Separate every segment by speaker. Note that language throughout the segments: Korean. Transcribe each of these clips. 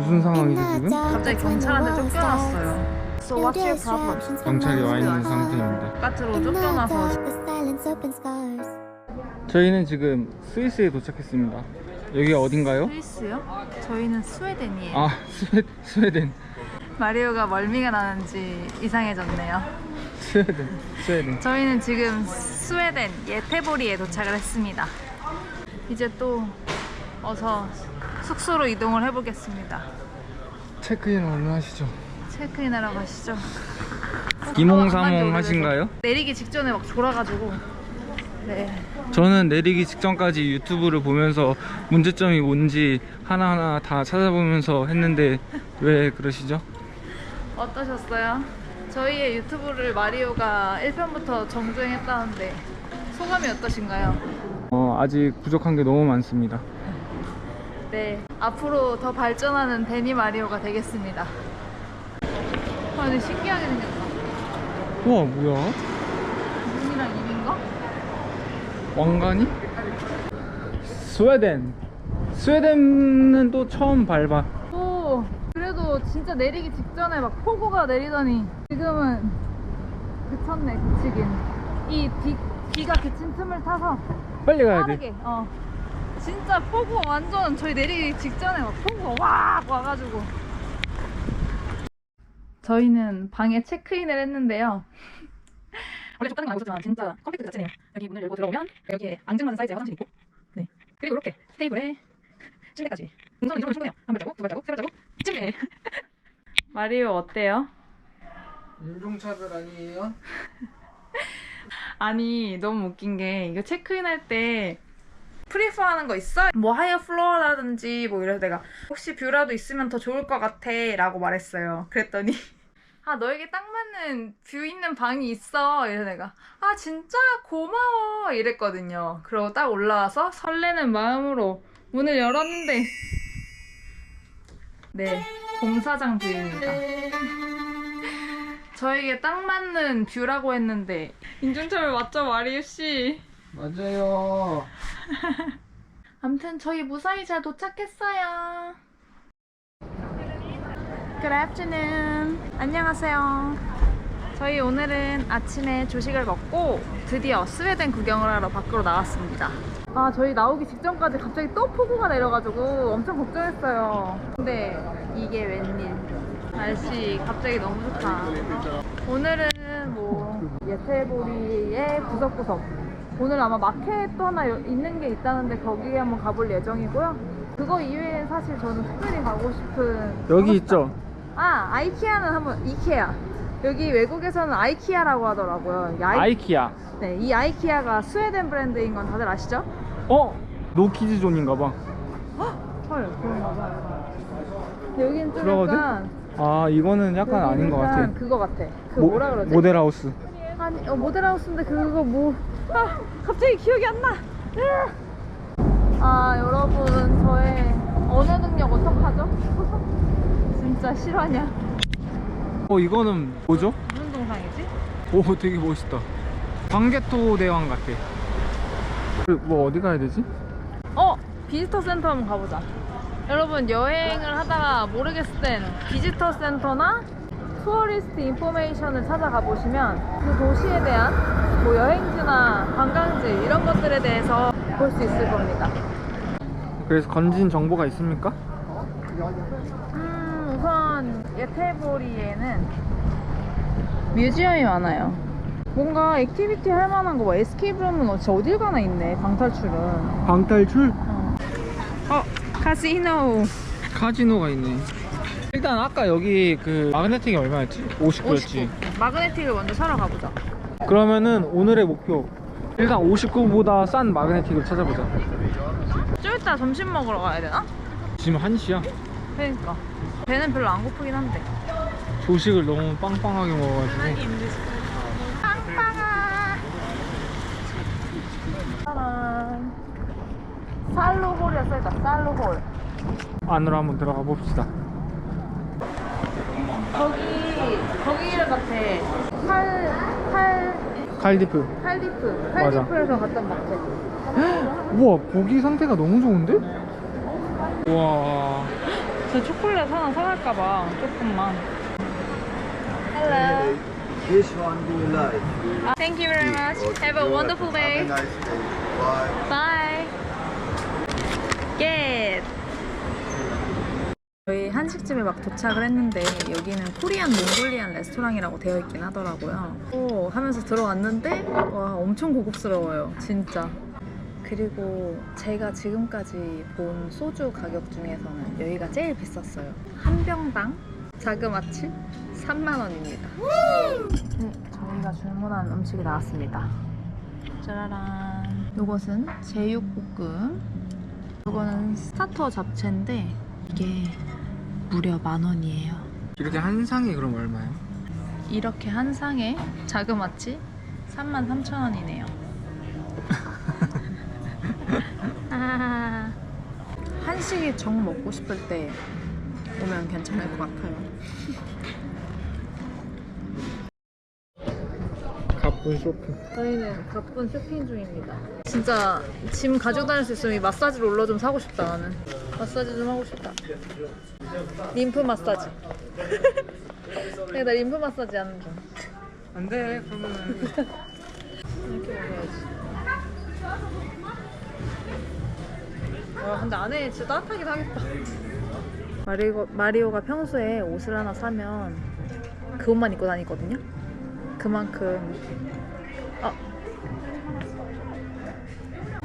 Speaker 1: 무슨 상황이지 지금?
Speaker 2: 갑자기 경찰한테 쫓겨났어요. So what's your problem?
Speaker 1: 경찰이 와 있는 상태입니다.
Speaker 2: 바깥으로 쫓겨나서
Speaker 1: 저희는 지금 스위스에 도착했습니다. 여기가 어딘가요?
Speaker 2: 스위스요? 저희는 스웨덴이에요.
Speaker 1: 아 스웨, 스웨덴
Speaker 2: 마리오가 멀미가 나는지 이상해졌네요.
Speaker 1: 스웨덴 스웨덴
Speaker 2: 저희는 지금 스웨덴 예테보리에 도착을 했습니다. 이제 또 어서 숙소로 이동을 해보겠습니다.
Speaker 1: 체크인 얼른 하시죠.
Speaker 2: 체크인하러 가시죠.
Speaker 1: 이몽사몽 하신가요?
Speaker 2: 내리기 직전에 막 졸아가지고 네
Speaker 1: 저는 내리기 직전까지 유튜브를 보면서 문제점이 뭔지 하나하나 다 찾아보면서 했는데 왜 그러시죠?
Speaker 2: 어떠셨어요? 저희의 유튜브를 마리오가 1편부터 정주행했다는데 소감이 어떠신가요?
Speaker 1: 어, 아직 부족한 게 너무 많습니다.
Speaker 2: 네 앞으로 더 발전하는 데니 마리오가 되겠습니다. 아 근데 신기하게 생겼다.
Speaker 1: 우와 뭐야?
Speaker 2: 눈이랑 입인가?
Speaker 1: 왕관이? 스웨덴 스웨덴은 또 처음 밟아
Speaker 2: 오 그래도 진짜 내리기 직전에 막 폭우가 내리더니 지금은 그쳤네 그치긴 이 비, 비가 그친 틈을 타서
Speaker 1: 빨리 가야 돼
Speaker 2: 빠르게 어 진짜 폭우 완전 저희 내리기 직전에 막 폭우가 와 와가지고. 저희는 방에 체크인을 했는데요. 원래 족가는 건 알고 있었지만 진짜 컴팩트 자체네요. 여기 문을 열고 들어오면 여기에 앙증맞은 사이즈의 화장실이 있고 네. 그리고 이렇게 테이블에 침대까지 동선 이 정도 충분해요. 한 발자국 두 발자국 세 발자국. 침대 마리오 어때요?
Speaker 1: 인종차별 아니에요?
Speaker 2: 아니 너무 웃긴 게 이거 체크인 할때 프리퍼 하는 거 있어? 뭐 하이어 플로어라든지 뭐 이래서 내가 혹시 뷰라도 있으면 더 좋을 것 같아 라고 말했어요. 그랬더니 아 너에게 딱 맞는 뷰 있는 방이 있어. 이래서 내가 아 진짜? 고마워. 이랬거든요. 그리고 딱 올라와서 설레는 마음으로 문을 열었는데 네 공사장 뷰입니다. 저에게 딱 맞는 뷰라고 했는데 인중차별 맞죠 마리우 씨?
Speaker 1: 맞아요
Speaker 2: 아무튼 저희 무사히 잘 도착했어요. Good afternoon. 안녕하세요. 저희 오늘은 아침에 조식을 먹고 드디어 스웨덴 구경을 하러 밖으로 나왔습니다. 아 저희 나오기 직전까지 갑자기 또 폭우가 내려가지고 엄청 걱정했어요. 근데 이게 웬일? 날씨 갑자기 너무 좋다. 오늘은 뭐 예태보리의 구석구석 오늘 아마 마켓 또 하나 여- 있는 게 있다는데 거기에 한번 가볼 예정이고요. 그거 이외에 사실 저는 특별히 가고 싶은
Speaker 1: 여기 있죠?
Speaker 2: 아 아이키아는 한번 이케아 여기 외국에서는 아이키아라고 하더라고요. 이, 아이,
Speaker 1: 아이키아
Speaker 2: 네, 이 아이키아가 스웨덴 브랜드인 건 다들 아시죠?
Speaker 1: 어? 노키즈존인가 봐
Speaker 2: 헐 그런가 봐. 근데 여기는 좀
Speaker 1: 들어가도 돼?
Speaker 2: 약간
Speaker 1: 아 이거는 약간
Speaker 2: 여기는
Speaker 1: 아닌 것 같아
Speaker 2: 그거 같아. 그
Speaker 1: 모-
Speaker 2: 뭐라 그러지?
Speaker 1: 모델하우스
Speaker 2: 아니 어, 모델하우스인데 그거 뭐 아, 갑자기 기억이 안 나. 아 여러분 저의 언어 능력 어떡하죠? 진짜 실화냐?
Speaker 1: 어 이거는 뭐죠?
Speaker 2: 무슨 동상이지?
Speaker 1: 오 되게 멋있다 광개토 대왕 같아 그리고 뭐 어디 가야 되지?
Speaker 2: 어 비지터 센터 한번 가보자. 여러분 여행을 하다가 모르겠을 땐 비지터 센터나 투어리스트 인포메이션을 찾아가 보시면 그 도시에 대한 뭐 여행지나 관광지 이런 것들에 대해서 볼 수 있을 겁니다.
Speaker 1: 그래서 건진 정보가 있습니까?
Speaker 2: 음, 우선 예태보리에는 뮤지엄이 많아요. 뭔가 액티비티 할 만한 거, 뭐 에스케이프룸은 진짜 어딜 가나 있네, 방탈출은.
Speaker 1: 방탈출?
Speaker 2: 어, 카시노.
Speaker 1: 카지노가 있네 일단 아까 여기 그 마그네틱이 얼마였지? 59였지
Speaker 2: 마그네틱을 먼저 사러 가보자.
Speaker 1: 그러면은 오늘의 목표 일단 59보다 싼 마그네틱을 찾아보자
Speaker 2: 좀 이따 점심 먹으러 가야 되나?
Speaker 1: 지금 1시야
Speaker 2: 그러니까. 배는 별로 안 고프긴 한데.
Speaker 1: 조식을 너무 빵빵하게 먹어가지고
Speaker 2: 빵빵아. 짜란. 살로홀이라 써있다, 살로홀.
Speaker 1: 안으로 한번 들어가 봅시다
Speaker 2: 거기, 거기 이름 같아. 칼, 칼,
Speaker 1: 칼디프
Speaker 2: 칼디프.
Speaker 1: 맞아.
Speaker 2: 칼디프에서 갔던 마켓.
Speaker 1: 우와 고기 상태가 너무 좋은데? 우와
Speaker 2: 저 초콜릿 하나 사갈까봐 조금만. Hello.
Speaker 3: This one do like.
Speaker 2: Thank you very much. Have a wonderful day.
Speaker 3: Have a nice day. Bye.
Speaker 2: Bye. Get. 저희 한식집에 막 도착을 했는데 여기는 코리안 몽골리안 레스토랑이라고 되어 있긴 하더라고요. 오 하면서 들어왔는데 와 엄청 고급스러워요. 진짜. 그리고 제가 지금까지 본 소주 가격 중에서는 여기가 제일 비쌌어요. 한 병당 자그마치 3만 원입니다. 네, 저희가 주문한 음식이 나왔습니다. 짜라란. 이것은 제육볶음. 이거는 스타터 잡채인데 이게 무려 만 원이에요.
Speaker 1: 이렇게 한 상이 그럼 얼마예요?
Speaker 2: 이렇게 한 상에 자그마치 3만 3천 원이네요. 아, 한식이 정 먹고 싶을 때 오면 괜찮을 것 같아요.
Speaker 1: 가쁜 쇼핑.
Speaker 2: 저희는 바쁜 쇼핑 중입니다. 진짜 짐 가지고 다닐 수 있으면 이 마사지 롤러 좀 사고 싶다 나는. 마사지 좀 하고 싶다. 림프 마사지. 나 림프 마사지 하는 중.
Speaker 1: 안 돼, 그러면은.
Speaker 2: 이렇게 먹어야지. 와 근데 안에 진짜 따뜻하긴 하겠다. 마리오, 마리오가 평소에 옷을 하나 사면 그 옷만 입고 다니거든요. 그만큼 아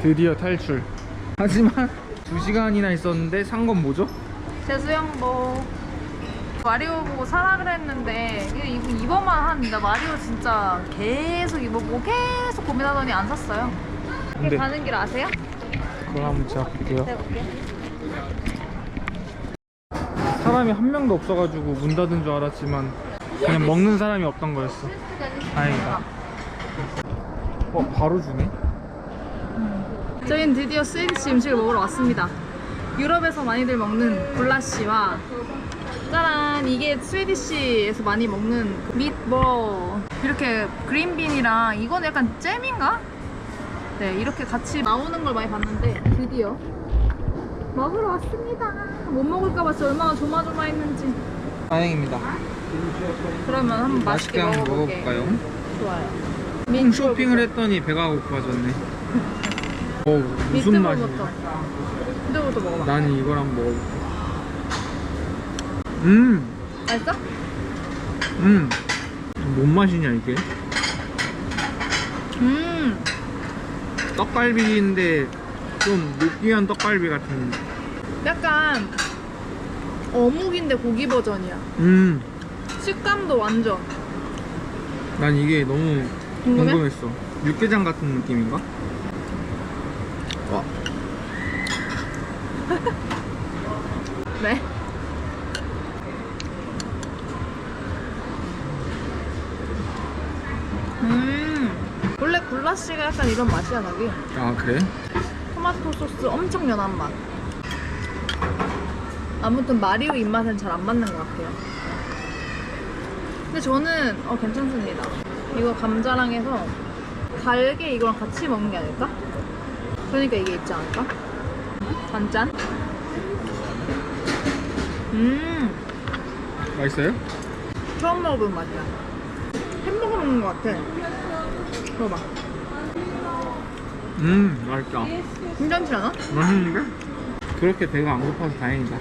Speaker 1: 드디어 탈출. 하지만 2시간이나 있었는데 산 건 뭐죠?
Speaker 2: 제 수영복 마리오 보고 사라 그랬는데 이거 입- 입어만 합니다. 마리오 진짜 계속 입어보고 계속 고민하더니 안 샀어요.
Speaker 1: 근데-
Speaker 2: 가는 길 아세요?
Speaker 1: 그걸 한번 제가 볼게요. 사람이 한 명도 없어가지고 문 닫은 줄 알았지만 그냥 먹는 사람이 없던 거였어. 다행이다. 어, 바로 주네?
Speaker 2: 저희는 드디어 스위디시 음식을 먹으러 왔습니다. 유럽에서 많이들 먹는 굴라시와 짜란 이게 스위디시에서 많이 먹는 미트볼 이렇게 그린빈이랑 이건 약간 잼인가? 네 이렇게 같이 나오는 걸 많이 봤는데 드디어 먹으러 왔습니다. 못 먹을까봐 얼마나 조마조마했는지.
Speaker 1: 다행입니다.
Speaker 2: 그러면 한번 맛있게,
Speaker 1: 맛있게 한번
Speaker 2: 먹어볼게.
Speaker 1: 먹어볼까요?
Speaker 2: 좋아요.
Speaker 1: 음, 쇼핑을 했더니 배가 고파졌네. 어, 무슨 맛이야?
Speaker 2: 미트볼부터 먹어봐.
Speaker 1: 난 이걸 한번 먹어볼게. 음,
Speaker 2: 맛있어?
Speaker 1: 음. 뭔 맛이냐, 이게?
Speaker 2: 음.
Speaker 1: 떡갈비인데 좀 느끼한 떡갈비 같은.
Speaker 2: 약간 어묵인데 고기 버전이야.
Speaker 1: 음,
Speaker 2: 식감도 완전.
Speaker 1: 난 이게 너무
Speaker 2: 궁금해?
Speaker 1: 궁금했어. 육개장 같은 느낌인가? 와,
Speaker 2: 네. 음. 원래 굴라시가 약간 이런 맛이야, 자기.
Speaker 1: 아 그래?
Speaker 2: 토마토 소스 엄청 연한 맛. 아무튼 마리오 입맛은 잘안 맞는 것 같아요. 근데 저는 어 괜찮습니다. 이거 감자랑 해서 달게 이거랑 같이 먹는 게 아닐까? 그러니까 이게 있지 않을까? 단짠. 음,
Speaker 1: 맛있어요?
Speaker 2: 처음 먹어본 맛이야. 햄버거 먹는 것 같아. 먹어봐.
Speaker 1: 음, 맛있다.
Speaker 2: 괜찮지 않아?
Speaker 1: 맛있는데? 그렇게 배가 안 고파서 다행이다.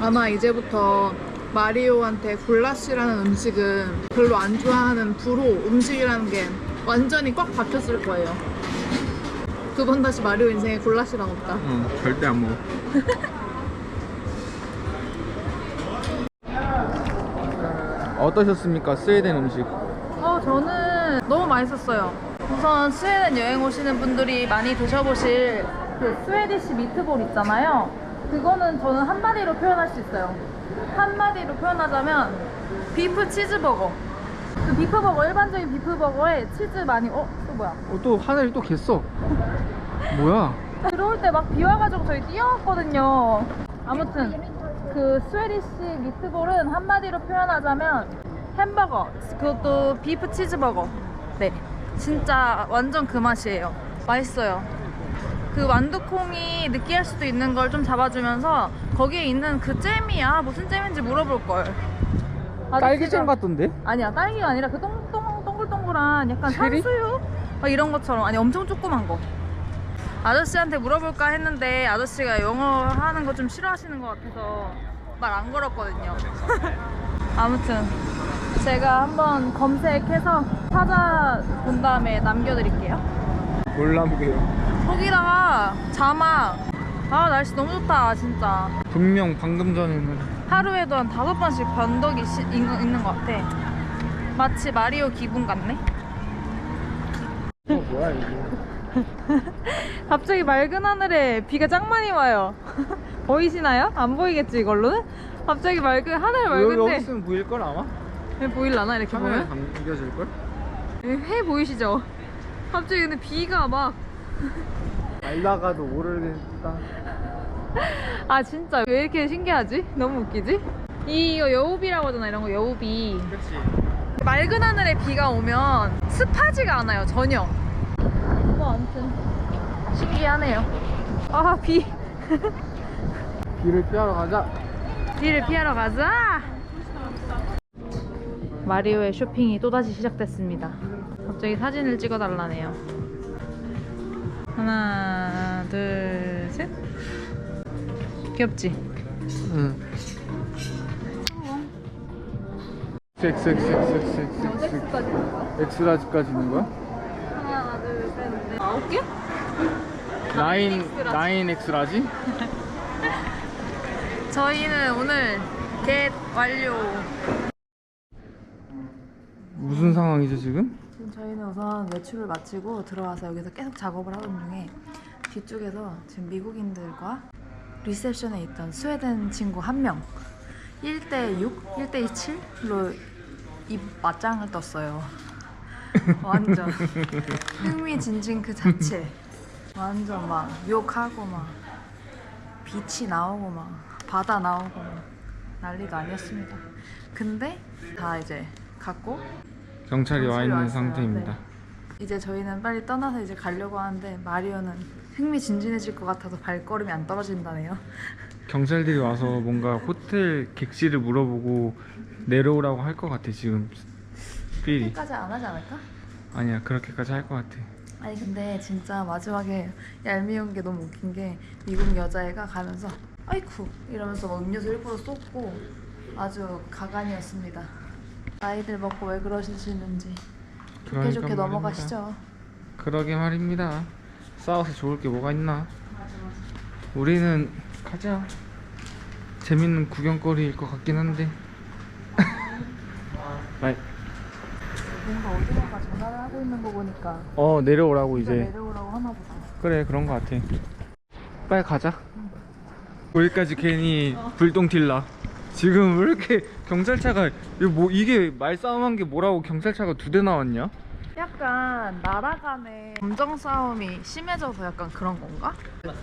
Speaker 2: 아마 이제부터 마리오한테 굴라시라는 음식은 별로 안 좋아하는 불호 음식이라는 게 완전히 꽉 박혔을 거예요. 두 번 다시 마리오 인생에 굴라시란 없다.
Speaker 1: 응, 절대 안 먹어. 어떠셨습니까? 스웨덴 음식.
Speaker 2: 어, 저는 너무 맛있었어요. 우선 스웨덴 여행 오시는 분들이 많이 드셔보실 그 스웨디시 미트볼 있잖아요. 그거는 저는 한마디로 표현할 수 있어요. 한마디로 표현하자면 비프 치즈버거. 그 비프버거, 일반적인 비프버거에 치즈 많이, 어? 또 뭐야?
Speaker 1: 어, 또 하늘이 또 겠어. 뭐야?
Speaker 2: 들어올 때 막 비 와가지고 저희 뛰어왔거든요. 아무튼 그 스웨디시 미트볼은 한마디로 표현하자면 햄버거, 그것도 비프 치즈버거. 네, 진짜 완전 그 맛이에요. 맛있어요. 그 완두콩이 느끼할 수도 있는 걸 좀 잡아주면서 거기에 있는 그 잼이야 무슨 잼인지 물어볼 걸.
Speaker 1: 딸기잼 같던데?
Speaker 2: 아니야 딸기가 아니라 그 동, 동, 동글동글한 약간
Speaker 1: 체리?
Speaker 2: 산수유 막 이런 것처럼 아니 엄청 조그만 거. 아저씨한테 물어볼까 했는데 아저씨가 영어 하는 거 좀 싫어하시는 것 같아서 말 안 걸었거든요. 아무튼 제가 한번 검색해서 찾아본 다음에 남겨드릴게요.
Speaker 1: 뭘 남겨요?
Speaker 2: 거기다가 자막 아 날씨 너무 좋다 진짜
Speaker 1: 분명 방금 전에는
Speaker 2: 하루에도 한 다섯 번씩 변덕이 시, 있는, 있는 것 같아 마치 마리오 기분 같네
Speaker 1: 어 뭐야 이거
Speaker 2: 갑자기 맑은 하늘에 비가 짱 많이 와요 보이시나요? 안 보이겠지 이걸로는? 갑자기 맑은 하늘
Speaker 1: 여기,
Speaker 2: 맑은데
Speaker 1: 있으면 보일 걸 아마?
Speaker 2: 왜 보일라나 이렇게
Speaker 1: 카메라에
Speaker 2: 보면?
Speaker 1: 감겨질걸?
Speaker 2: 해 보이시죠? 갑자기 근데 비가 막
Speaker 1: 알다가도 모르겠다.
Speaker 2: 아 진짜. 왜 이렇게 신기하지? 너무 웃기지? 이거 여우비라고 하잖아 이런 거 여우비.
Speaker 1: 그치.
Speaker 2: 맑은 하늘에 비가 오면 습하지가 않아요 전혀. 뭐 아무튼. 신기하네요. 아비.
Speaker 1: 비를 피하러 가자.
Speaker 2: 비를 피하러 가자! 마리오의 쇼핑이 또다시 시작됐습니다. 갑자기 사진을 찍어달라네요 하나 둘셋 귀엽지?
Speaker 1: 응 엑스엑스엑스엑스엑스 엑스라지까지 있는 거야?
Speaker 2: 하나 둘셋넷 아홉 개?
Speaker 1: 나인
Speaker 2: 엑스라지.
Speaker 1: 나인 엑스라지?
Speaker 2: 저희는 오늘 겟 완료
Speaker 1: 무슨 상황이죠 지금?
Speaker 2: 지금 저희는 우선 외출을 마치고 들어와서 여기서 계속 작업을 하던 중에 뒤쪽에서 지금 미국인들과 리셉션에 있던 스웨덴 친구 한 명 1대6, 1대7로 입 맞짱을 떴어요. 완전 흥미진진 그 자체. 완전 막 욕하고 막 빛이 나오고 막 바다 나오고 막 난리도 아니었습니다. 근데 다 이제 갔고
Speaker 1: 경찰이 와 있는
Speaker 2: 왔어요.
Speaker 1: 상태입니다
Speaker 2: 네. 이제 저희는 빨리 떠나서 이제 가려고 하는데 마리오는 흥미진진해질 것 같아서 발걸음이 안 떨어진다네요.
Speaker 1: 경찰들이 와서 뭔가 호텔 객실을 물어보고 내려오라고 할 것 같아 지금 필이
Speaker 2: 여기까지 안 하지 않을까?
Speaker 1: 아니야 그렇게까지 할 것 같아
Speaker 2: 아니 근데 진짜 마지막에 얄미운 게 너무 웃긴 게 미국 여자애가 가면서 아이쿠 이러면서 막 음료수 일부러 쏟고 아주 가관이었습니다. 나이들 먹고 왜 그러시는지 좋게
Speaker 1: 그러니까
Speaker 2: 좋게
Speaker 1: 말입니다.
Speaker 2: 넘어가시죠.
Speaker 1: 그러게 말입니다. 싸워서 좋을 게 뭐가 있나? 우리는 가자. 재밌는 구경거리일 것 같긴 한데. 아이,
Speaker 2: 뭔가 어디선가 전화를 하고 있는 거 보니까
Speaker 1: 어 내려오라고 이제.
Speaker 2: 내려오라고 하나 보다.
Speaker 1: 그래 그런 것 같아. 빨리 가자. 여기까지 괜히 불똥 튈라 지금 왜 이렇게 경찰차가 이거 뭐 이게 말싸움한 게 뭐라고 경찰차가 두 대 나왔냐?
Speaker 2: 약간 나라 간의 감정 싸움이 심해져서 약간 그런 건가?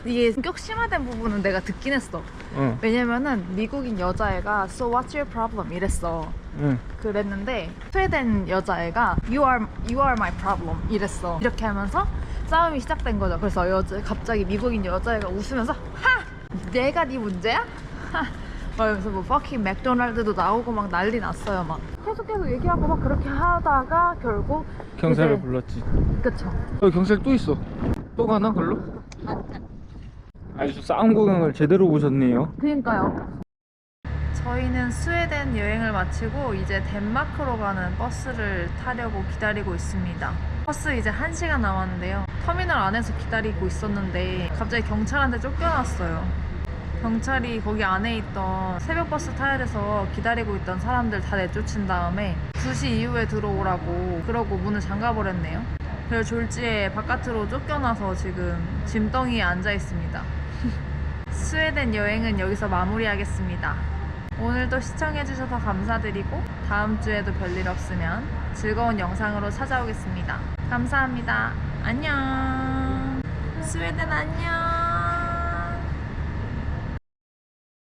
Speaker 2: 이게 성격 심화된 부분은 내가 듣긴 했어.
Speaker 1: 응,
Speaker 2: 왜냐면은 미국인 여자애가 So what's your problem? 이랬어.
Speaker 1: 응.
Speaker 2: 그랬는데 스웨덴 여자애가 You are you are my problem 이랬어. 이렇게 하면서 싸움이 시작된 거죠. 그래서 여자 갑자기 미국인 여자애가 웃으면서 하 내가 네 문제야? 하 그래서 뭐 fucking 맥도날드도 나오고 막 난리 났어요 막 계속 계속 얘기하고 막 그렇게 하다가 결국
Speaker 1: 경찰을
Speaker 2: 이제-
Speaker 1: 불렀지
Speaker 2: 그쵸
Speaker 1: 여기 경찰 또 있어 또 가나 걸로? 아주 싸움 구경을 제대로 보셨네요
Speaker 2: 그니까요. 저희는 스웨덴 여행을 마치고 이제 덴마크로 가는 버스를 타려고 기다리고 있습니다. 버스 이제 1시간 남았는데요. 터미널 안에서 기다리고 있었는데 갑자기 경찰한테 쫓겨났어요. 경찰이 거기 안에 있던 새벽 버스 타야 돼서 기다리고 있던 사람들 다 내쫓은 다음에 2시 이후에 들어오라고 그러고 문을 잠가버렸네요. 그래서 졸지에 바깥으로 쫓겨나서 지금 짐덩이에 앉아 있습니다. 스웨덴 여행은 여기서 마무리하겠습니다. 오늘도 시청해주셔서 감사드리고 다음 주에도 별일 없으면 즐거운 영상으로 찾아오겠습니다. 감사합니다. 안녕. 스웨덴 안녕.